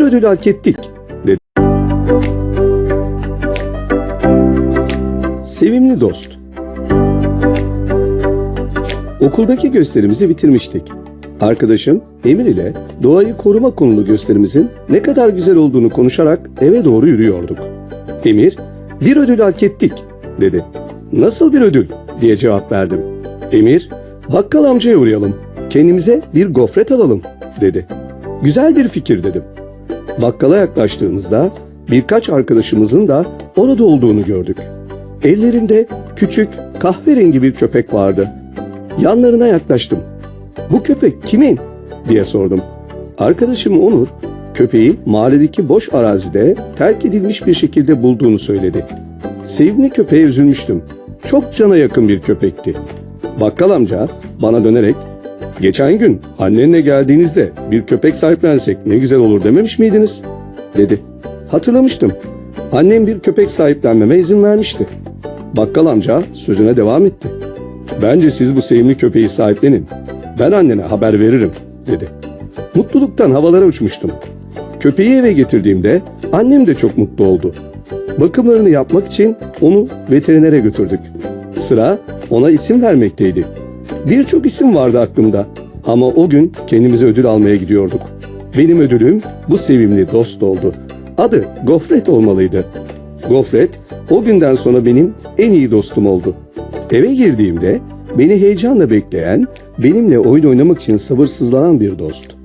bir ödül hak ettik dedi. Sevimli dost. Okuldaki gösterimizi bitirmiştik. Arkadaşım Emir ile doğayı koruma konulu gösterimizin ne kadar güzel olduğunu konuşarak eve doğru yürüyorduk. Emir, bir ödül hak ettik dedi. Nasıl bir ödül diye cevap verdim. Emir, bakkal amcaya uğrayalım. Kendimize bir gofret alalım dedi. Güzel bir fikir dedim. Bakkala yaklaştığımızda birkaç arkadaşımızın da orada olduğunu gördük. Ellerinde küçük kahverengi bir köpek vardı. Yanlarına yaklaştım. Bu köpek kimin? diye sordum. Arkadaşım Onur, köpeği mahalledeki boş arazide terk edilmiş bir şekilde bulduğunu söyledi. Sevimli köpeğe üzülmüştüm. Çok cana yakın bir köpekti. Bakkal amca bana dönerek, geçen gün annenle geldiğinizde bir köpek sahiplensek ne güzel olur dememiş miydiniz? dedi. Hatırlamıştım. Annem bir köpek sahiplenmeme izin vermişti. Bakkal amca sözüne devam etti. Bence siz bu sevimli köpeği sahiplenin. Ben annene haber veririm dedi. Mutluluktan havalara uçmuştum. Köpeği eve getirdiğimde annem de çok mutlu oldu. Bakımlarını yapmak için onu veterinere götürdük. Sıra ona isim vermekteydi. Birçok isim vardı aklımda ama o gün kendimize ödül almaya gidiyorduk. Benim ödülüm bu sevimli dost oldu. Adı Gofret olmalıydı. Gofret o günden sonra benim en iyi dostum oldu. Eve girdiğimde beni heyecanla bekleyen, benimle oyun oynamak için sabırsızlanan bir dost.